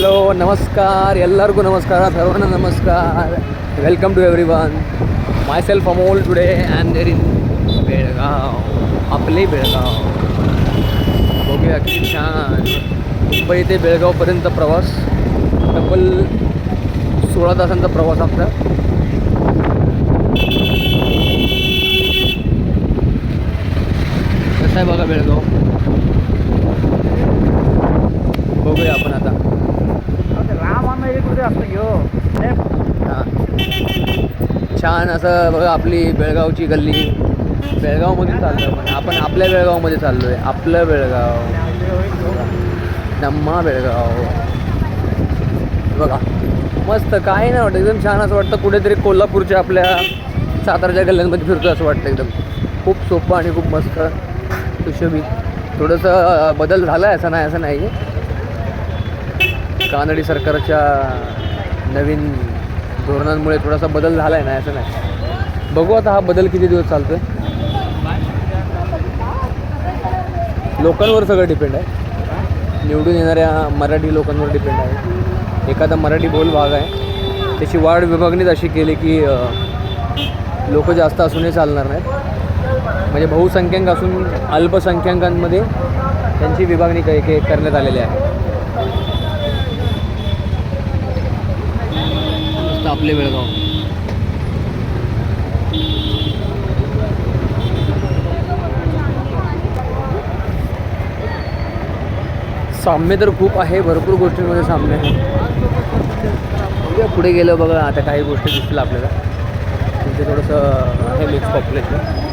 Hello ನಮಸ್ಕಾರ ಎಲ್ಲರಿಗೂ ನಮಸ್ಕಾರ ಸರ್ವಣ್ಣ ನಮಸ್ಕಾರ welcome to everyone myself Amol today and there in Belgaum आपले बेळगाव बघूया किती छान मुंबई ते बेळगावपर्यंत प्रवास तब्बल सोळा तासांचा प्रवास आमचा कसं आहे बघा बेळगाव असतं घेऊ छान असं बघा आपली बेळगावची गल्ली. बेळगावमधून चाललो आपण. आपण आपल्या बेळगावमध्ये चाललो आहे आपलं बेळगाव. नम्मा बेळगाव. बघा. मस्त. काय नाही वाटतं. एकदम छान असं वाटतं. कुठेतरी कोल्हापूरच्या आपल्या सातारच्या गल्ल्यांमध्ये फिरतो असं वाटतं एकदम. खूप सोपं आणि खूप मस्त. सुशोभित. थोडंसं बदल झाला आहे असं नाही असं नाही. कानडी सरकारच्या नवीन धोरणांमुळे थोडासा बदल झाला आहे ना असं नाही. बघू आता हा बदल किती दिवस चालतोय. लोकांवर सगळं डिपेंड आहे. निवडून येणाऱ्या मराठी लोकांवर डिपेंड आहे. एखादा मराठी बोल भाग आहे. त्याची वाढ विभागणीच अशी केली की लोक जास्त असूनही चालणार नाहीत. म्हणजे बहुसंख्याक असून अल्पसंख्याकांमध्ये त्यांची विभागणी काही करण्यात आलेली आहे. आपले बेळगाव साम्य तर खूप आहे भरपूर गोष्टींमध्ये साम्य आहे. पुढे गेलं बघा आता काही गोष्टी दिसतील आपल्याला. तिथे थोडंसं आहे मिक्स पॉप्युलेशन